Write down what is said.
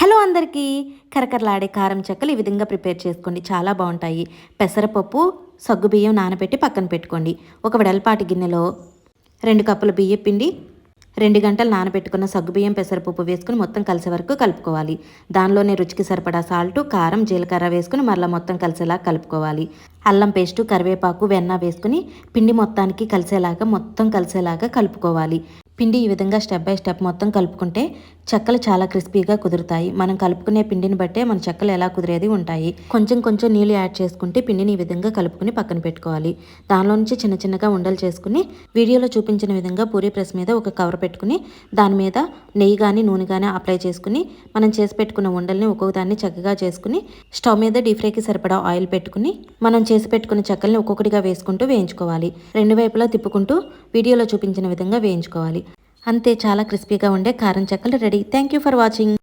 Hello అందరికీ. కరకరలాడే కారం చెక్కలు ఈ విధంగా ప్రిపేర్ చేసుకోండి. చాలా బాగుంటాయి. పెసరపప్పు సగ్గుబియ్యం నానబెట్టి పక్కన పెట్టుకోండి. ఒక వెడల్పాటి గిన్నెలో రెండు కప్పుల బియ్య పిండి రెండు గంటలు నానబెట్టుకున్న సగ్గుబియ్యం పెసరపప్పు వేసుకుని మొత్తం కలిసే వరకు కలుపుకోవాలి. దానిలోనే రుచికి సరిపడా సాల్ట్ కారం జీలకర్ర వేసుకుని మరలా మొత్తం కలిసేలా కలుపుకోవాలి. అల్లం పేస్టు కరివేపాకు వెన్న వేసుకుని పిండి మొత్తానికి కలిసేలాగా మొత్తం కలిసేలాగా కలుపుకోవాలి. పిండి ఈ విధంగా స్టెప్ బై స్టెప్ మొత్తం కలుపుకుంటే చెక్కలు చాలా క్రిస్పీగా కుదురుతాయి. మనం కలుపుకునే పిండిని బట్టే మన చెక్కలు ఎలా కుదిరేది ఉంటాయి. కొంచెం కొంచెం నీళ్ళు యాడ్ చేసుకుంటే పిండిని ఈ విధంగా కలుపుకుని పక్కన పెట్టుకోవాలి. దానిలో నుంచి చిన్న చిన్నగా ఉండలు చేసుకుని వీడియోలో చూపించిన విధంగా పూరీ ప్రెస్ మీద ఒక కవర్ పెట్టుకుని దాని మీద నెయ్యి కానీ నూనె కానీ అప్లై చేసుకుని మనం చేసి పెట్టుకున్న ఉండల్ని ఒక్కొక్క దాన్ని చక్కగా చేసుకుని స్టవ్ మీద డీప్ ఫ్రైకి సరిపడా ఆయిల్ పెట్టుకుని మనం చేసి పెట్టుకున్న చెక్కల్ని ఒక్కొక్కటిగా వేసుకుంటూ వేయించుకోవాలి. రెండు వైపులా తిప్పుకుంటూ వీడియోలో చూపించిన విధంగా వేయించుకోవాలి. అంతే చాలా క్రిస్పీగా ఉండే కారం చెక్కలు ready. Thank you for watching